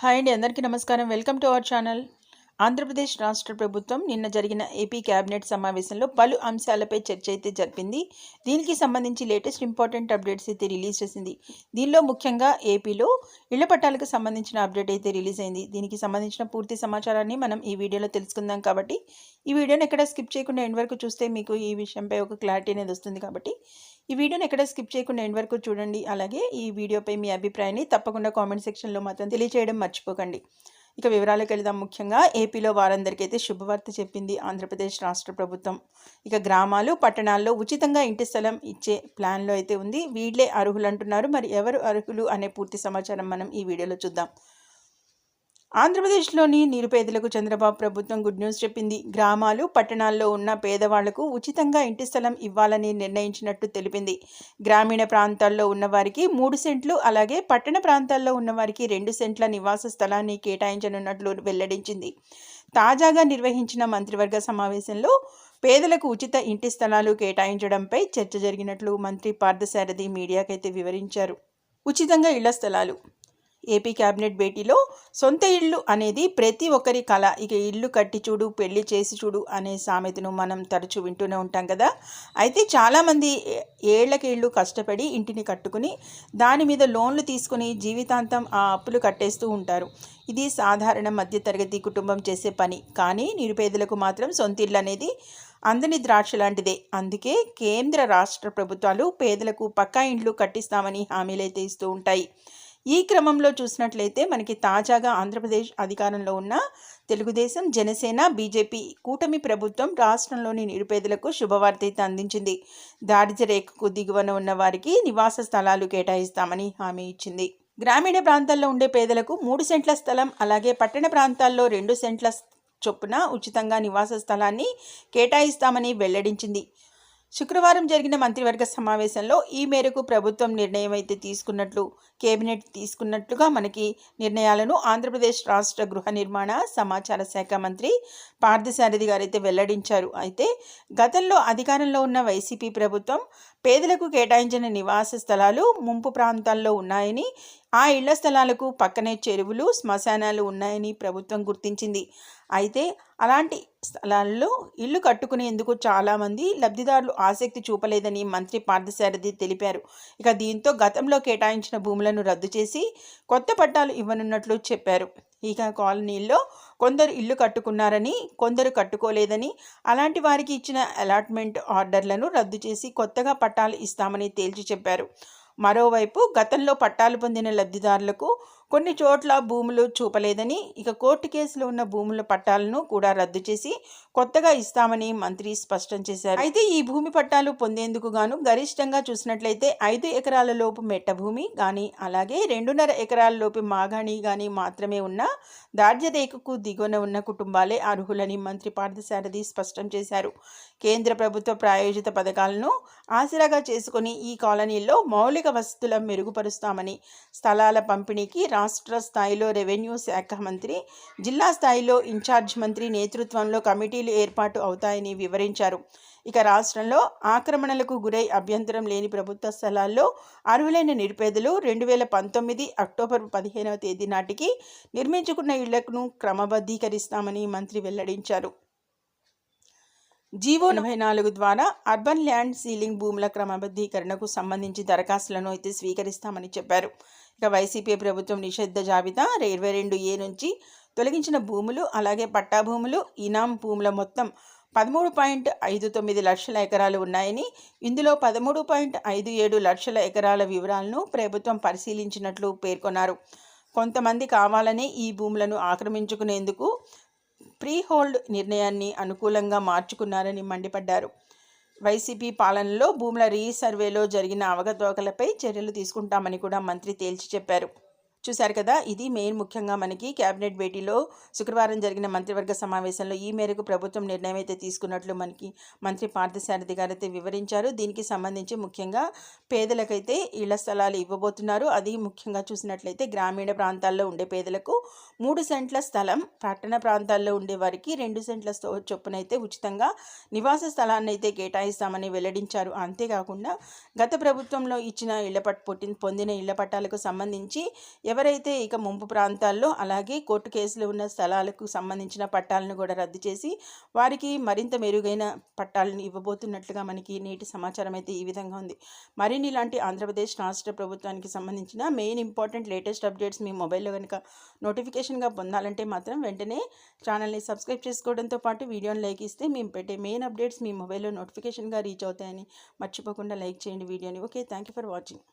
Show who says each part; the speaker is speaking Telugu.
Speaker 1: హాయ్ అండి అందరికీ నమస్కారం. Welcome to our channel. Andhra Pradesh రాష్ట్ర ప్రభుత్వం నిన్న జరిగిన ఏపీ కేబినెట్ సమావేశంలో పలు అంశాలపై చర్చ అయితే జరిపింది. దీనికి సంబంధించి లేటెస్ట్ ఇంపార్టెంట్ అప్డేట్స్ అయితే రిలీజ్ చేసింది. దీనిలో ముఖ్యంగా ఏపీలో ఇళ్ళ పట్టాలకు సంబంధించిన అప్డేట్ అయితే రిలీజ్ అయింది. దీనికి సంబంధించిన పూర్తి సమాచారాన్ని మనం ఈ వీడియోలో తెలుసుకుందాం కాబట్టి ఈ వీడియోని ఎక్కడ స్కిప్ చేయకుండా ఎండ్ వరకు చూస్తే మీకు ఈ విషయంపై ఒక క్లారిటీ అనేది వస్తుంది కాబట్టి ఈ వీడియోని ఎక్కడ స్కిప్ చేయకుండా ఎండ్ వరకు చూడండి. అలాగే ఈ వీడియోపై మీ అభిప్రాయాన్ని తప్పకుండా కామెంట్ సెక్షన్లో మాత్రం తెలియచేయడం మర్చిపోకండి. ఇక వివరాలకు వెళదాం. ముఖ్యంగా ఏపీలో వారందరికైతే శుభవార్త చెప్పింది ఆంధ్రప్రదేశ్ రాష్ట్ర ప్రభుత్వం. ఇక గ్రామాలు పట్టణాల్లో ఉచితంగా ఇంటి స్థలం ఇచ్చే ప్లాన్లో అయితే ఉంది. వీళ్ళే అర్హులు అంటున్నారు మరి ఎవరు అర్హులు అనే పూర్తి సమాచారం మనం ఈ వీడియోలో చూద్దాం. ఆంధ్రప్రదేశ్లోని నిరుపేదలకు చంద్రబాబు ప్రభుత్వం గుడ్ న్యూస్ చెప్పింది. గ్రామాలు పట్టణాల్లో ఉన్న పేదవాళ్ళకు ఉచితంగా ఇంటి స్థలం ఇవ్వాలని నిర్ణయించినట్టు తెలిపింది. గ్రామీణ ప్రాంతాల్లో ఉన్నవారికి మూడు సెంట్లు అలాగే పట్టణ ప్రాంతాల్లో ఉన్నవారికి రెండు సెంట్ల నివాస స్థలాన్ని కేటాయించనున్నట్లు వెల్లడించింది. తాజాగా నిర్వహించిన మంత్రివర్గ సమావేశంలో పేదలకు ఉచిత ఇంటి స్థలాలు కేటాయించడంపై చర్చ జరిగినట్లు మంత్రి పార్థసారథి మీడియాకైతే వివరించారు. ఉచితంగా ఇళ్ళ స్థలాలు ఏపీ క్యాబినెట్ భేటీలో సొంత ఇల్లు అనేది ప్రతి ఒక్కరి కళ. ఇక ఇల్లు కట్టి చూడు పెళ్ళి చేసి చూడు అనే సామెతను మనం తరచూ వింటూనే ఉంటాం కదా. అయితే చాలామంది ఏళ్ళకి ఇళ్ళు కష్టపడి ఇంటిని కట్టుకుని దాని మీద లోన్లు తీసుకుని జీవితాంతం ఆ అప్పులు కట్టేస్తూ ఉంటారు. ఇది సాధారణ మధ్యతరగతి కుటుంబం చేసే పని. కానీ నిరుపేదలకు మాత్రం సొంత ఇల్లు అనేది అందని ద్రాక్ష లాంటిదే. అందుకే కేంద్ర రాష్ట్ర ప్రభుత్వాలు పేదలకు పక్కా ఇండ్లు కట్టిస్తామని హామీలైతే ఇస్తూ ఉంటాయి. ఈ క్రమంలో చూసినట్లయితే మనకి తాజాగా ఆంధ్రప్రదేశ్ అధికారంలో ఉన్న తెలుగుదేశం జనసేన బీజేపీ కూటమి ప్రభుత్వం రాష్ట్రంలోని నిరుపేదలకు శుభవార్త అయితే అందించింది. దారిద్ర్య రేఖకు దిగువన ఉన్న వారికి నివాస స్థలాలు కేటాయిస్తామని హామీ ఇచ్చింది. గ్రామీణ ప్రాంతాల్లో ఉండే పేదలకు మూడు సెంట్ల స్థలం అలాగే పట్టణ ప్రాంతాల్లో రెండు సెంట్ల చొప్పున ఉచితంగా నివాస స్థలాన్ని కేటాయిస్తామని వెల్లడించింది. శుక్రవారం జరిగిన మంత్రివర్గ సమావేశంలో ఈ మేరకు ప్రభుత్వం నిర్ణయం అయితే తీసుకున్నట్లు కేబినెట్ తీసుకున్నట్లుగా మనకి నిర్ణయాలను ఆంధ్రప్రదేశ్ రాష్ట్ర గృహ నిర్మాణ సమాచార శాఖ మంత్రి పార్థసారథి గారు అయితే వెల్లడించారు. అయితే గతంలో అధికారంలో ఉన్న వైసీపీ ప్రభుత్వం పేదలకు కేటాయించిన నివాస స్థలాలు ముంపు ప్రాంతాల్లో ఉన్నాయని ఆ ఇళ్ళ స్థలాలకు పక్కనే చెరువులు శ్మశానాలు ఉన్నాయని ప్రభుత్వం గుర్తించింది. అయితే అలాంటి స్థలాల్లో ఇల్లు కట్టుకునేందుకు చాలామంది లబ్ధిదారులు ఆసక్తి చూపలేదని మంత్రి పార్థసారథి తెలిపారు. ఇక దీంతో గతంలో కేటాయించిన భూములను రద్దు చేసి కొత్త పట్టాలు ఇవ్వనున్నట్లు చెప్పారు. ఇక కాలనీల్లో కొందరు ఇల్లు కట్టుకున్నారని కొందరు కట్టుకోలేదని అలాంటి వారికి ఇచ్చిన అలాట్మెంట్ ఆర్డర్లను రద్దు చేసి కొత్తగా పట్టాలు ఇస్తామని తేల్చి చెప్పారు. మరోవైపు గతంలో పట్టాలు పొందిన లబ్ధిదారులకు కొన్ని చోట్ల భూములు చూపలేదని ఇక కోర్టు కేసులో ఉన్న భూముల పట్టాలను కూడా రద్దు చేసి కొత్తగా ఇస్తామని మంత్రి స్పష్టం చేశారు. అయితే ఈ భూమి పట్టాలు పొందేందుకు గాను గరిష్టంగా చూసినట్లయితే ఐదు ఎకరాల లోపు మెట్ట భూమి కానీ అలాగే రెండున్నర ఎకరాల లోపు మాగాణి కానీ మాత్రమే ఉన్న దార్జరేఖకు దిగువన ఉన్న కుటుంబాలే అర్హులని మంత్రి పార్థసారథి స్పష్టం చేశారు. కేంద్ర ప్రభుత్వ ప్రాయోజిత పథకాలను ఆసరాగా చేసుకుని ఈ కాలనీల్లో మౌలిక వసతుల మెరుగుపరుస్తామని స్థలాల పంపిణీకి రాష్ట్ర స్థాయిలో రెవెన్యూ శాఖ మంత్రి జిల్లా స్థాయిలో ఇన్ఛార్జ్ మంత్రి నేతృత్వంలో కమిటీలు ఏర్పాటు అవుతాయని వివరించారు. ఇక రాష్ట్రంలో ఆక్రమణలకు గురై అభ్యంతరం లేని ప్రభుత్వ స్థలాల్లో అర్హులైన నిరుపేదలు రెండు వేల పంతొమ్మిది అక్టోబర్ పదిహేనవ తేదీ నాటికి నిర్మించుకున్న ఇళ్ళను క్రమబద్ధీకరిస్తామని మంత్రి వెల్లడించారు. జీవో ఎనభై నాలుగు ద్వారా అర్బన్ ల్యాండ్ సీలింగ్ భూముల క్రమబద్ధీకరణకు సంబంధించి దరఖాస్తులను అయితే స్వీకరిస్తామని చెప్పారు. ఇక వైసీపీ ప్రభుత్వం నిషిద్ధ జాబితా. ఇరవై రెండు ఏ నుంచి తొలగించిన భూములు అలాగే పట్టా భూములు ఇనాం భూముల మొత్తం పదమూడు పాయింట్ ఐదు తొమ్మిది లక్షల ఎకరాలు ఉన్నాయని ఇందులో పదమూడు పాయింట్ ఐదు ఏడు లక్షల ఎకరాల వివరాలను ప్రభుత్వం పరిశీలించినట్లు పేర్కొన్నారు. కొంతమంది కావాలని ఈ భూములను ఆక్రమించుకునేందుకు ప్రీ హోల్డ్ నిర్ణయాన్ని అనుకూలంగా మార్చుకున్నారని మండిపడ్డారు. వైసీపీ పాలనలో భూముల రీసర్వేలో జరిగిన అవగతవకలపై చర్యలు తీసుకుంటామని కూడా మంత్రి తేల్చి చెప్పారు. చూశారు కదా ఇది మెయిన్ ముఖ్యంగా మనకి కేబినెట్ భేటీలో శుక్రవారం జరిగిన మంత్రివర్గ సమావేశంలో ఈ మేరకు ప్రభుత్వం నిర్ణయం అయితే తీసుకున్నట్లు మనకి మంత్రి పార్థసారథి గారు అయితే వివరించారు. దీనికి సంబంధించి ముఖ్యంగా పేదలకైతే ఇళ్ళ స్థలాలు ఇవ్వబోతున్నారు. అది ముఖ్యంగా చూసినట్లయితే గ్రామీణ ప్రాంతాల్లో ఉండే పేదలకు మూడు సెంట్ల స్థలం పట్టణ ప్రాంతాల్లో ఉండే వారికి రెండు సెంట్ల చొప్పునైతే ఉచితంగా నివాస స్థలాన్ని అయితే కేటాయిస్తామని వెల్లడించారు. అంతేకాకుండా గత ప్రభుత్వంలో ఇచ్చిన ఇళ్ళ పట్ పొట్టిన పొందిన ఇళ్ళ పట్టాలకు సంబంధించి ఎవరైతే ఇక ముంపు ప్రాంతాల్లో అలాగే కోర్టు కేసులు ఉన్న స్థలాలకు సంబంధించిన పట్టాలను కూడా రద్దు చేసి వారికి మరింత మెరుగైన పట్టాలను ఇవ్వబోతున్నట్లుగా మనకి నేటి సమాచారం అయితే ఈ విధంగా ఉంది. మరిన్ని ఇలాంటి ఆంధ్రప్రదేశ్ రాష్ట్ర ప్రభుత్వానికి సంబంధించిన మెయిన్ ఇంపార్టెంట్ లేటెస్ట్ అప్డేట్స్ మీ మొబైల్లో కనుక నోటిఫికేషన్గా పొందాలంటే మాత్రం వెంటనే ఛానల్ని సబ్స్క్రైబ్ చేసుకోవడంతో పాటు వీడియోని లైక్ ఇస్తే మేము పెట్టే మెయిన్ అప్డేట్స్ మీ మొబైల్లో నోటిఫికేషన్గా రీచ్ అవుతాయని మర్చిపోకుండా లైక్ చేయండి వీడియోని. Okay thank you for watching.